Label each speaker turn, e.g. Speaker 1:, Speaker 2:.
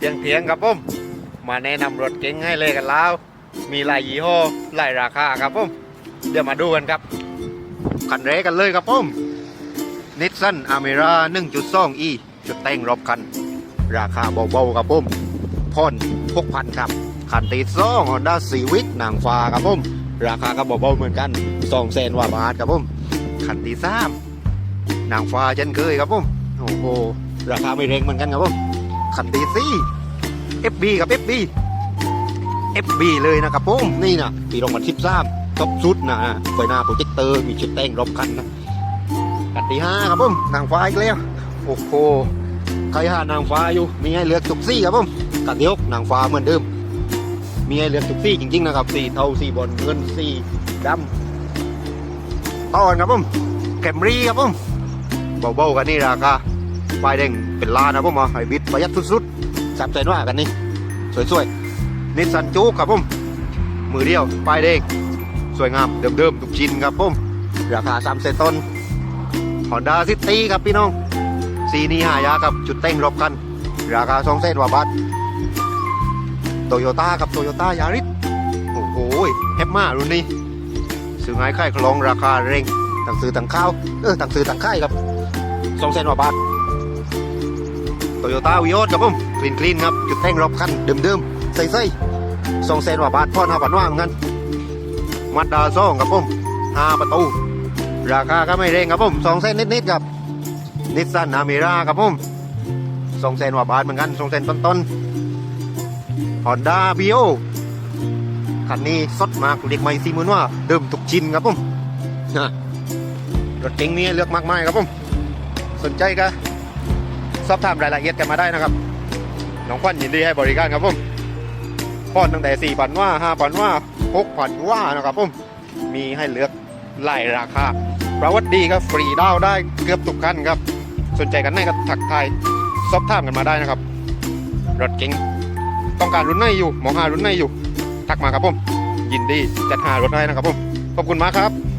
Speaker 1: เทียงเทียงครับผมมาแนะนำรถเก๋งให้เลยกันแล้ว มีหลายยี่ห้อหลายราคาครับผมเดี๋ยวมาดูกันครับคันแรกกันเลยครับผมนิสสันอเมร่า1.2 e จุดแต่งรอบคัน ราคาเบาๆครับผมพ่อน6,000ครับคันตีสองฮอนด้าซีวิกนางฟ้าครับผมราคาก็เบาๆเหมือนกัน2แสนกว่าบาทครับผมคันตีสามนางฟ้าเช่นเคยครับผมโอ้โหราคาไม่แรงเหมือนกันครับผม คันตีสี่ FB กับ FB FB เลยนะครับผมนี่นะปีรองพันสิบสามท็อปชุดนะไฟหน้าโปรเจคเตอร์มีชุดแต่งรอบคันนะกันที่ห้าครับผมนางฟ้าอีกแล้วโอ้โหใครหานางฟ้าอยู่มีให้เลือกทุกซี่ครับผมกันที่หกนางฟ้าเหมือนเดิม มีให้เลือกทุกซี่จริงๆนะครับสีเทาสีบอลเงินสีดำตอนครับผมแคมรี่ครับผมเบาๆกันนี่ราคา ไฟแดงเป็นล้านนะผมอะไฮบริดประหยัดสุดๆสามแสนว่ากันนี่สวยๆนิสสันจูกครับผมมือเดียวป้ายแดงสวยงามเดิมๆทุกชิ้นครับผมราคาสามแสนต้นฮอนด้าซิตี้ครับพี่น้องสีนี้หายากครับจุดแต่งรบคัน ราคาสองแสนกว่าบาทโตโยต้าครับโตโยต้ายาริสโอ้โหแฮปมารุ่นนี้ซื้อง่ายค่ายคลองราคาเร่งต่างซื้อต่างข้าวเออต่างซื้อต่างค่ายครับสองแสนกว่าบาท โตโยต้าวิโอสครับผมคลีนคลีนครับจุดแต่งรอบคันเดิมๆใส่ใส่สองแสนกว่าบาทพอน้าปันว่างกันมาดาซ่องครับผมห้าประตู ราคาก็ไม่แรงครับผมสองแสนนิดๆครับนิสสันอเมราครับผมสองแสนกว่าบาทเหมือนกันสองแสนต้นๆฮอนด้าบีโอคันนี้สดมากเรียกไม่ซีมือนว่าเดิมทุกชิ้นครับผมนะรถเก๋งนี้เลือกมากมายครับผมสนใจก็ สอบถามรายละเอียดกันมาได้นะครับ น้องควันยินดีให้บริการครับผมป้อนตั้งแต่4 0 0 0ว่า5 0 0 0ว่า6,000ว่านะครับผมมีให้เลือกหลายราคาประวัติดีครับฟรีดาวได้เกือบทุกคันครับ สนใจกันได้ก็ถักทายสอบถามกันมาได้นะครับ รถเก๋งต้องการรุ่นไหนอยู่มองหารุ่นไหนอยู่ ทักมาครับผม ยินดีจัดหารถให้นะครับผม ขอบคุณมากครับ